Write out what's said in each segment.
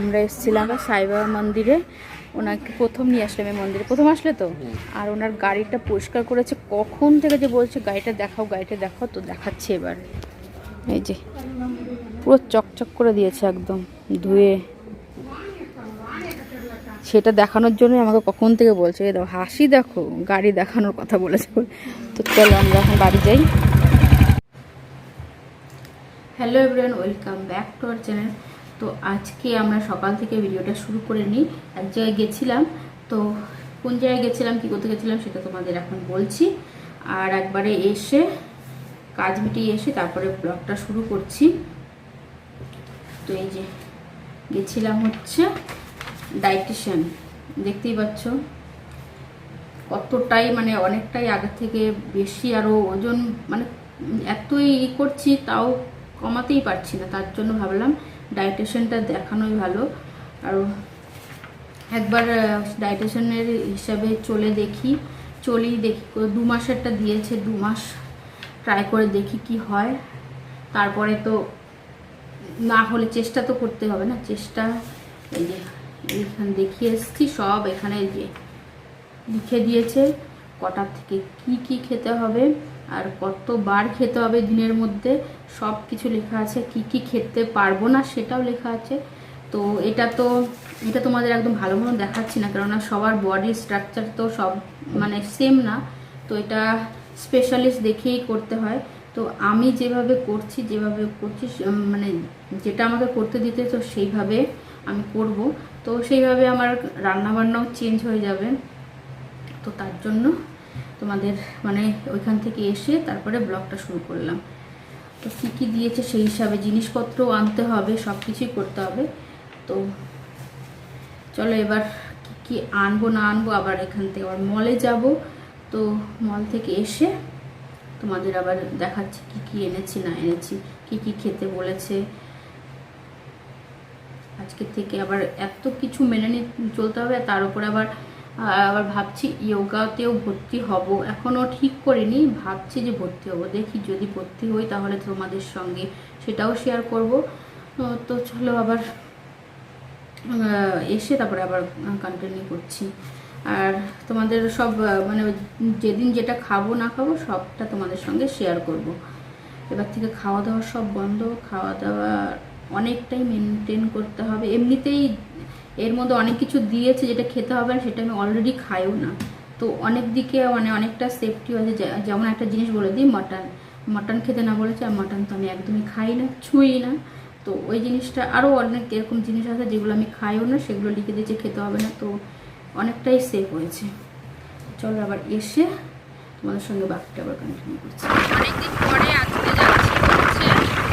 আমরা এসেছিলাম সাইবাবা মন্দিরে। ওনাকে প্রথম নিয়ে আসলাম এই মন্দিরে। প্রথম আসলে তো? আর ওনার গাড়িটা পরিষ্কার করেছে। কখন থেকে যে বলছে গাড়িটা দেখাও গাড়িটা দেখাও তো দেখাচ্ছে এবার। এই যে পুরো চকচক করে দিয়েছে একদম ধুয়ে। সেটা দেখানোর জন্যই আমাকে কখন থেকে বলছে এই দেখো হাসি দেখো গাড়ি দেখানোর কথা বলেছে। বলে। তো চলো আমরা এখন বাড়ি যাই। Hello everyone welcome back to our channel তো আজকে আমরা সকাল থেকে ভিডিওটা শুরু করে নিই। এক জায়গায় গেছিলাম, তো কোন জায়গায় গেছিলাম, কী করতে গেছিলাম সেটা তোমাদের এখন বলছি। আর একবারে এসে, কাজ মিটিয়ে এসে তারপরে ব্লগটা শুরু করছি। তো এই যে গেছিলাম হচ্ছে ডাইটিশিয়ান দেখতেই পাচ্ছ। কতটাই মানে অনেকটাই আগের থেকে বেশি আরও ওজন মানে এতই ই করছি, তাও কমাতেই পারছি না। তার জন্য ভাবলাম ডাইটেশনটা দেখানোই ভালো। আর একবার ডাইটেশনের হিসাবে চলে দেখি চলি দেখি। দু মাসেরটা দিয়েছে, দু মাস ট্রাই করে দেখি কি হয়। তারপরে তো না হলে চেষ্টা তো করতে হবে না। চেষ্টা, এই যে এইখানে দেখিয়ে এসছি, সব এখানে যে লিখে দিয়েছে কটার থেকে কি কি খেতে হবে। আর কতবার খেতে হবে দিনের মধ্যে, সব কিছু লেখা আছে, কি কি খেতে পারব না সেটাও লেখা আছে। তো এটা তো, এটা তোমাদের একদম ভালো মতো দেখাচ্ছি না, কেননা সবার বডি স্ট্রাকচার তো সব মানে সেম না। তো এটা স্পেশালিস্ট দেখেই করতে হয়। তো আমি যেভাবে করছি যেভাবে করছি মানে যেটা আমাকে করতে দিতে, তো সেইভাবে আমি করব। তো সেইভাবে আমার রান্নাবান্নাও চেঞ্জ হয়ে যাবে। তো তার জন্য তোমাদের মানে ওইখান থেকে এসে তারপরে ব্লগটা শুরু করলাম। তো কী কী দিয়েছে সেই হিসাবে জিনিসপত্রও আনতে হবে সব কিছুই করতে হবে। তো চলো এবার কী কী আনব না আনব, আবার এখান থেকে আবার মলে যাব। তো মল থেকে এসে তোমাদের আবার দেখাচ্ছি কী কী এনেছি, না এনেছি, কী কী খেতে বলেছে। আজকে থেকে আবার এত কিছু মেনে নিয়ে চলতে হবে, তার উপরে আবার আহ, আবার ভাবছি ইয়োগাতেও ভর্তি হব। এখনও ঠিক করিনি ভাবছি যে ভর্তি হব। দেখি যদি ভর্তি হই তাহলে তোমাদের সঙ্গে সেটাও শেয়ার করব। তো চলো আবার এসে তারপরে আবার কন্টিনিউ করছি। আর তোমাদের সব মানে যেদিন যেটা খাব না খাব সবটা তোমাদের সঙ্গে শেয়ার করব। এবার থেকে খাওয়া দাওয়া সব বন্ধ। খাওয়া দাওয়া অনেকটাই মেনটেন করতে হবে। এমনিতেই এর মধ্যে অনেক কিছু দিয়েছে যেটা খেতে হবে না সেটা আমি অলরেডি খাইও না। তো অনেক দিকে মানে অনেকটা সেফটি যে- যেমন একটা জিনিস বলে দিই মাটন মাটন খেতে না বলেছে, আর মাটন তো আমি একদমই খাই না, ছুঁই না। তো ওই জিনিসটা আরও অনেক এরকম জিনিস আছে যেগুলো আমি খাইও না, সেগুলো লিখে দিয়েছে, খেতে হবে না। তো অনেকটাই সেফ হয়েছে। চলো আবার এসে তোমাদের সঙ্গে বাকিটা আবার কন্টিনিউ করছি। অনেকদিন পরে আজকে যাচ্ছি হচ্ছে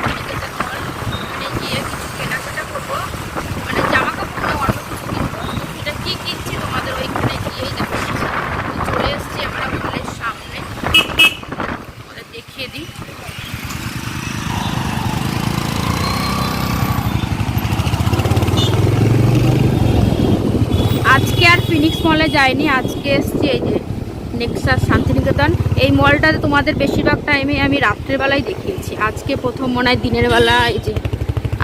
মেডিকেলের মল মানে গিয়ে কিছু কেনাকাটা করব মানে জামা কাপড় না অন্য কিছু কিনবো এটা কি কিনছি তোমাদের ওইখানে গিয়েই দেখাচ্ছি তো চলে এসেছি আমরা মলের সামনে তোমাদের দেখিয়ে দিই আজকে আর ফিনিক্স মলে যাইনি, আজকে এসছি এই যে নেক্সাস শান্তিনিকেতন। এই মলটাতে তোমাদের বেশিরভাগ টাইমে আমি রাত্রেবেলায় দেখিয়েছি। আজকে প্রথম মনে হয় দিনের বেলা এই যে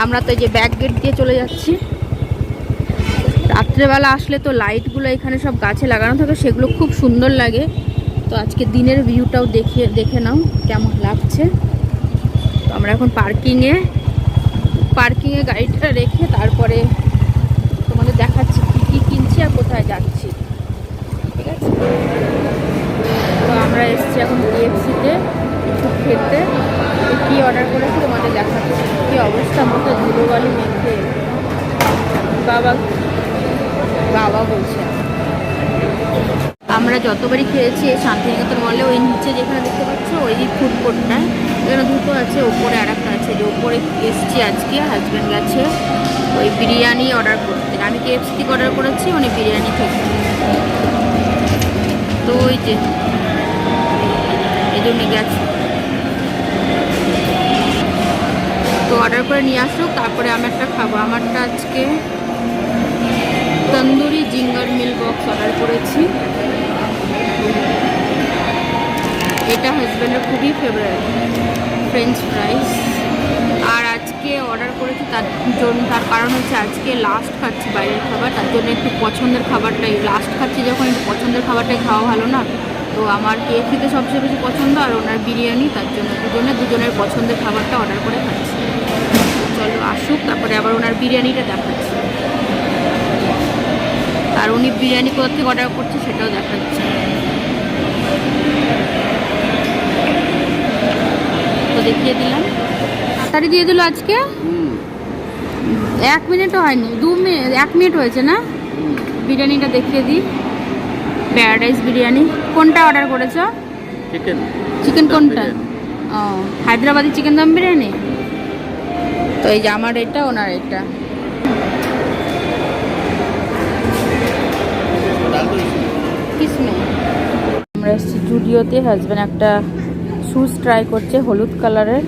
আমরা তো এই যে ব্যাক গেট দিয়ে চলে যাচ্ছি। রাত্রেবেলা আসলে তো লাইটগুলো এখানে সব গাছে লাগানো থাকে, সেগুলো খুব সুন্দর লাগে। তো আজকে দিনের ভিউটাও দেখিয়ে, দেখে নাও কেমন লাগছে। তো আমরা এখন পার্কিংয়ে পার্কিংয়ে গাড়িটা রেখে তারপরে তোমাদের দেখাচ্ছি কী আর কোথায় যাচ্ছি। ঠিক আছে? তো আমরা এসেছি এখন কেএফসিতে কিছু খেতে। কী অর্ডার করেছি তোমাদের দেখাচ্ছি। কী অবস্থা? মতো ধুলোবালি মেখে। বাবা বাবা বলছে। আমরা যতবারই খেয়েছি এই শান্তিনিকেতন মলে ওই নিচে যেখানে দেখতে পাচ্ছ, ওই ফুড কোর্টটা এখানে দুটো আছে, ওপরে আর যে ওপরে এসছি আজকে হাজব্যান্ড গেছে। ওই বিরিয়ানি অর্ডার করতে। আমি কেএফসি থেকে অর্ডার করেছি, উনি বিরিয়ানি থেকে তো ওই যে, এই জন্য গেছে। তো অর্ডার করে নিয়ে আসুক তারপরে আমি একটা খাব। আমারটা আজকে tandoori zinger meal box order করেছি। এটা হাজব্যান্ডের খুবই ফেভারিট ফ্রেঞ্চ ফ্রাইস আজকে অর্ডার করেছি তার জন্য, তার কারণ হচ্ছে আজকে লাস্ট খাচ্ছি বাইরের খাবার, তার জন্য একটু পছন্দের খাবারটাই। লাস্ট খাচ্ছি যখন একটু পছন্দের খাবারটাই খাওয়া ভালো না, তো আমার কে কেএফসিতে সবচেয়ে বেশি পছন্দ আর ওনার বিরিয়ানি, তার জন্য দুজনে, দুজনের পছন্দের খাবারটা অর্ডার করে খাচ্ছি। চলো আসুক, তারপরে আবার ওনার বিরিয়ানিটা দেখাচ্ছি। আর উনি বিরিয়ানি কোথা থেকে অর্ডার করছে সেটাও দেখাচ্ছি। তো দেখিয়ে দিলাম। তাড়াতাড়ি দিয়ে দিল আজকে? এক মিনিটও হয়নি দু মিনিট এক মিনিট হয়েছে না? বিরিয়ানিটা দেখিয়ে দিই। প্যারাডাইস বিরিয়ানি। কোনটা অর্ডার করেছ? চিকেন চিকেন কোনটা? ও হায়দ্রাবাদি চিকেন দম বিরিয়ানি? তো এই যে আমার এটা ওনার এটা। আমরা এসেছি জুডিওতে হাজব্যান্ড একটা শুজ ট্রাই করছে হলুদ কালারের।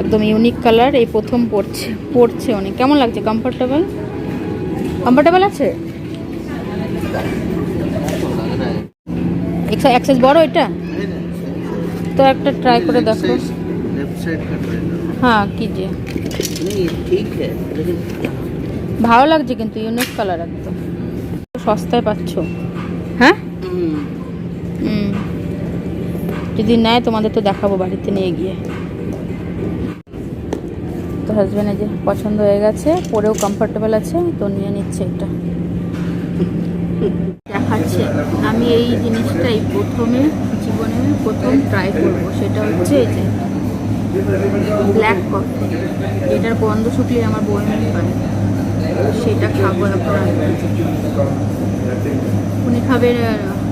একদম ইউনিক কালার এই প্রথম পড়ছে পড়ছে অনেক। কেমন লাগছে? কমফোর্টেবল কমফোর্টেবল আছে? অ্যাক্সেস বড় এটা? তো একটা ট্রাই করে দেখো। হ্যাঁ কি যে। ভালো লাগছে কিন্তু ইউনিক কালার একদম। সস্তায় পাচ্ছ। হ্যাঁ? যদি নেয় তোমাদের তো দেখাবো বাড়িতে নিয়ে গিয়ে। হাজব্যান্ডের যে পছন্দ হয়ে গেছে, পরেও কমফোর্টেবল আছে, তো নিয়ে নিচ্ছে এটা। দেখাচ্ছে, আমি এই জিনিসটাই প্রথমে, জীবনে প্রথম ট্রাই করব, সেটা হচ্ছে এই যে ব্ল্যাক কফি এটার গন্ধ শুকলে আমার বমি হয় সেটা খাব আমি। উনি খাবে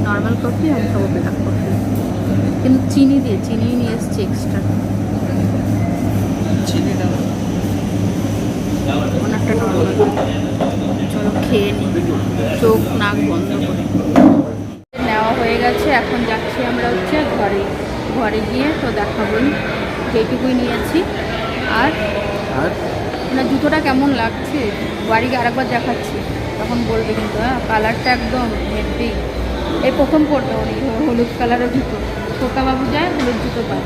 নর্মাল কফি আমি খাব ব্ল্যাক কফি কিন্তু চিনি দিয়ে চিনি নিয়ে এসছি এক্সট্রা चीनी বলে দাও। চলো খেয়ে নি। চোখ নাক বন্ধ করে। নেওয়া হয়ে গেছে এখন যাচ্ছি আমরা হচ্ছে ঘরে। ঘরে গিয়ে তো দেখাবো যেটুকুই নিয়েছি। আর আর? না জুতোটা কেমন লাগছে? বাড়ি গিয়ে আরেকবার দেখাচ্ছি। তখন বলবে কিন্তু হ্যাঁ কালারটা একদম হেভি। এই প্রথম পড়বে উনি হলুদ কালারের জুতো। বাবু যায় হলুদ জুতো পায়।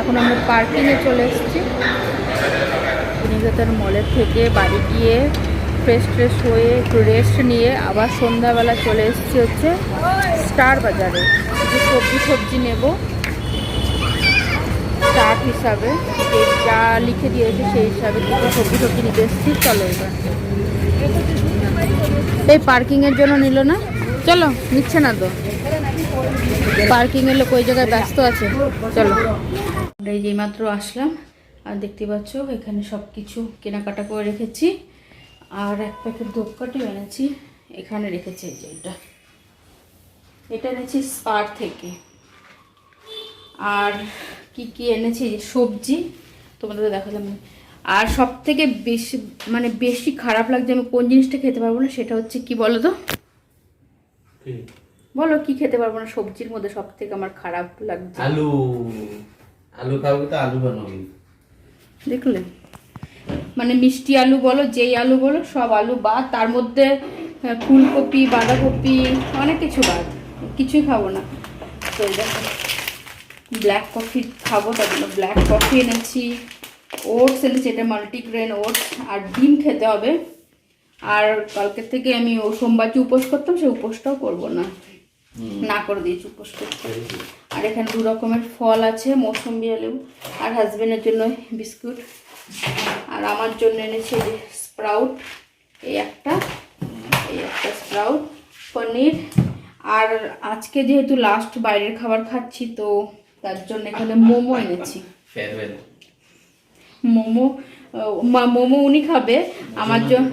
এখন আমরা পার্কিংয়ে চলে এসেছি। নিকেতন মলের থেকে বাড়ি গিয়ে ফ্রেশ ফ্রেশ হয়ে একটু রেস্ট নিয়ে আবার সন্ধ্যাবেলা চলে এসেছি হচ্ছে স্টার বাজারে কিছু সবজি সবজি নেব। চাট হিসাবে, যা লিখে দিয়েছে সেই হিসাবে কিছু সবজি সবজি নিতে এসেছি। চলো এবার। এই পার্কিংয়ের জন্য নিল না? চলো, নিচ্ছে না তো। পার্কিংয়ের লোক ওই জায়গায় ব্যস্ত আছে। চলো। এই যেই মাত্র আসলাম, আর দেখতে পাচ্ছ এখানে সব কিছু কেনাকাটা করে রেখেছি। আর এক প্যাকেট ধূপকাঠি এনেছি, এখানে রেখেছি এই যে এটা। এটা এনেছি স্পার থেকে। আর কি কি এনেছি? সবজি, তোমাদের দেখালাম। আর সব থেকে বেশি মানে বেশি খারাপ লাগছে আমি কোন জিনিসটা খেতে পারব না, সেটা হচ্ছে কি বলো তো? বলো কি খেতে পারব না? সবজির মধ্যে সব থেকে আমার খারাপ লাগছে। আলু। আলু খাব তো আলু বানাবি। দেখলে? মানে মিষ্টি আলু বলো যেই আলু বলো সব আলু বাদ। তার মধ্যে ফুলকপি বাঁধাকপি অনেক কিছু বাদ। কিছুই খাব না। তো দেখো ব্ল্যাক কফি খাব তার জন্য ব্ল্যাক কফি এনেছি। ওটস এনেছি এটা মাল্টিগ্রেন ওটস আর ডিম খেতে হবে। আর কালকের থেকে আমি সোমবার যে উপোস করতাম সে উপোসটাও করব না। না করে দিয়েছি উপোস করতে আর এখানে দু রকমের ফল আছে মৌসম্বি আলু আর হাজব্যান্ডের জন্য বিস্কুট। আর আমার জন্য এনেছে স্প্রাউট এই একটা। এই একটা স্প্রাউট পনির। আর আজকে যেহেতু লাস্ট বাইরের খাবার খাচ্ছি তো তার জন্য এখানে মোমো এনেছি। মোমো মোমো উনি খাবে। আমার জন্য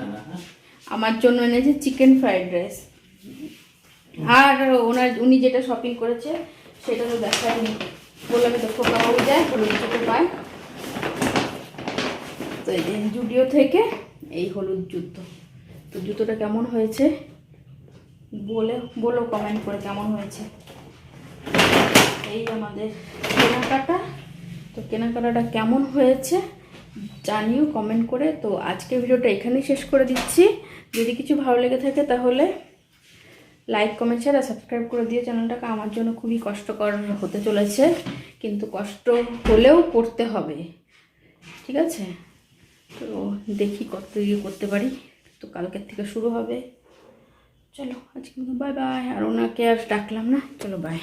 আমার জন্য এনেছে চিকেন ফ্রাইড রাইস আর ওনার, উনি যেটা শপিং করেছে, সেটা তো দেখায়নি। বললাম তো ফোকা বাবু যায়, হলুদ জুতো পায়। তো এই জুডিও থেকে এই হলুদ জুতো। তো জুতোটা কেমন হয়েছে? বলে, বলো কমেন্ট করে কেমন হয়েছে। এই আমাদের কেনাকাটা। তো কেনাকাটাটা কেমন হয়েছে জানিও কমেন্ট করে। তো আজকের ভিডিওটা এখানেই শেষ করে দিচ্ছি। যদি কিছু ভালো লেগে থাকে তাহলে লাইক কমেন্ট শেয়ার আর সাবস্ক্রাইব করে দিয়ে চ্যানেলটাকে আমার জন্য খুবই কষ্টকর হতে চলেছে। কিন্তু কষ্ট হলেও করতে হবে। ঠিক আছে? তো দেখি কত ইয়ে করতে পারি। তো কালকের থেকে শুরু হবে। চলো, আজকে বাই বাই আর ওনাকে আর ডাকলাম না। চলো বাই